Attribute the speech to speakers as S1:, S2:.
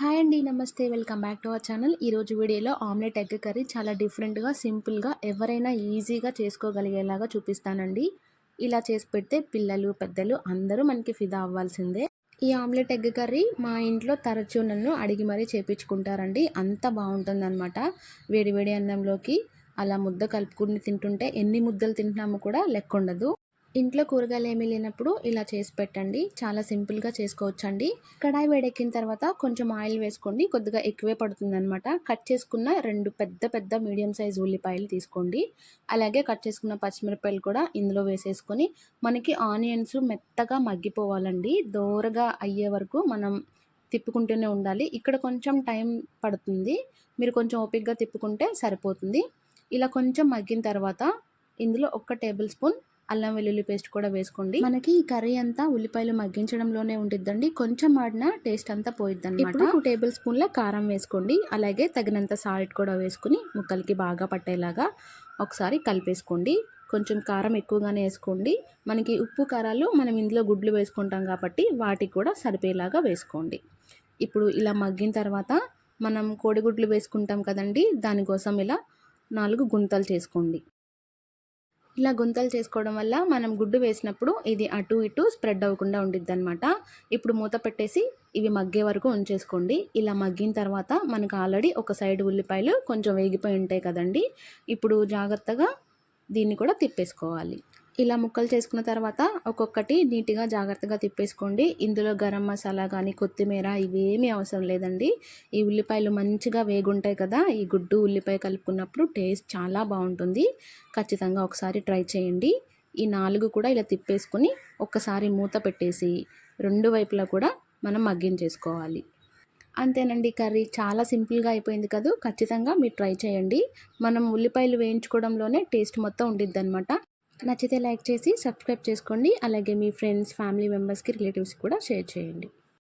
S1: Hi అండి నమస్తే. Welcome back to our channel. ఈరోజు వీడియోలో ఆమ్లెట్ ఎగ్ కర్రీ చాలా డిఫరెంట్గా సింపుల్గా ఎవరైనా ఈజీగా చేసుకోగలిగేలాగా చూపిస్తానండి. ఇలా చేసి పెడితే పిల్లలు పెద్దలు అందరూ మనకి ఫిదా అవ్వాల్సిందే. ఈ ఆమ్లెట్ ఎగ్ కర్రీ మా ఇంట్లో తరచూ నన్ను అడిగి మరీ చేపించుకుంటారండి. అంత బాగుంటుందన్నమాట. వేడి వేడి అన్నంలోకి అలా ముద్ద కలుపుకుని తింటుంటే ఎన్ని ముద్దలు తింటున్నామో కూడా లెక్క ఉండదు ఇంట్లో కూరగాయలు ఏమీ లేనప్పుడు ఇలా చేసి పెట్టండి. చాలా సింపుల్గా చేసుకోవచ్చండి. కడాయి వేడెక్కిన తర్వాత కొంచెం ఆయిల్ వేసుకోండి. కొద్దిగా ఎక్కువే పడుతుందనమాట కట్ చేసుకున్న రెండు పెద్ద పెద్ద మీడియం సైజ్ ఉల్లిపాయలు తీసుకోండి. అలాగే కట్ చేసుకున్న పచ్చిమిరపాయలు కూడా ఇందులో వేసేసుకొని మనకి ఆనియన్స్ మెత్తగా మగ్గిపోవాలండి. దోరగా అయ్యే వరకు మనం తిప్పుకుంటూనే ఉండాలి. ఇక్కడ కొంచెం టైం పడుతుంది. మీరు కొంచెం ఓపిక్గా తిప్పుకుంటే సరిపోతుంది. ఇలా కొంచెం మగ్గిన తర్వాత ఇందులో ఒక టేబుల్ స్పూన్ అల్లం వెల్లుల్లి పేస్ట్ కూడా వేసుకోండి. మనకి ఈ కర్రీ అంతా ఉల్లిపాయలు మగ్గించడంలోనే ఉంటుందండి కొంచెం ఆడిన టేస్ట్ అంతా పోయిద్ది అనమాట టూ టేబుల్ స్పూన్ల కారం వేసుకోండి. అలాగే తగినంత సాల్ట్ కూడా వేసుకుని ముక్కలకి బాగా పట్టేలాగా ఒకసారి కలిపేసుకోండి. కొంచెం కారం ఎక్కువగానే వేసుకోండి. మనకి ఉప్పు కారాలు మనం ఇందులో గుడ్లు వేసుకుంటాం కాబట్టి వాటికి కూడా సరిపోయేలాగా వేసుకోండి. ఇప్పుడు ఇలా మగ్గిన తర్వాత మనం కోడిగుడ్లు వేసుకుంటాం కదండి దానికోసం ఇలా నాలుగు గుంతలు చేసుకోండి. ఇలా గుంతలు చేసుకోవడం వల్ల మనం గుడ్డు వేసినప్పుడు ఇది అటు ఇటు స్ప్రెడ్ అవ్వకుండా ఉండిద్ది అనమాట ఇప్పుడు మూత పెట్టేసి ఇవి మగ్గే వరకు ఉంచేసుకోండి. ఇలా మగ్గిన తర్వాత మనకు ఆల్రెడీ ఒక సైడ్ ఉల్లిపాయలు కొంచెం వేగిపోయి ఉంటాయి కదండి. ఇప్పుడు జాగ్రత్తగా దీన్ని కూడా తిప్పేసుకోవాలి. ఇలా ముక్కలు చేసుకున్న తర్వాత ఒక్కొక్కటి నీట్గా జాగ్రత్తగా తిప్పేసుకోండి. ఇందులో గరం మసాలా కానీ కొత్తిమీర ఇవేమీ అవసరం లేదండి. ఈ ఉల్లిపాయలు మంచిగా వేగుంటాయి కదా ఈ గుడ్డు ఉల్లిపాయ కలుపుకున్నప్పుడు టేస్ట్ చాలా బాగుంటుంది. ఖచ్చితంగా ఒకసారి ట్రై చేయండి. ఈ నాలుగు కూడా ఇలా తిప్పేసుకొని ఒక్కసారి మూత పెట్టేసి రెండు వైపులా కూడా మనం మగ్గించేసుకోవాలి. అంతేనండి కర్రీ చాలా సింపుల్గా అయిపోయింది కదా. ఖచ్చితంగా మీరు ట్రై చేయండి. మనం ఉల్లిపాయలు వేయించుకోవడంలోనే టేస్ట్ మొత్తం ఉండిద్ది అనమాట నచ్చితే లైక్ చేసి సబ్స్క్రైబ్ చేసుకోండి. అలాగే మీ ఫ్రెండ్స్ ఫ్యామిలీ మెంబర్స్కి రిలేటివ్స్కి కూడా షేర్ చేయండి.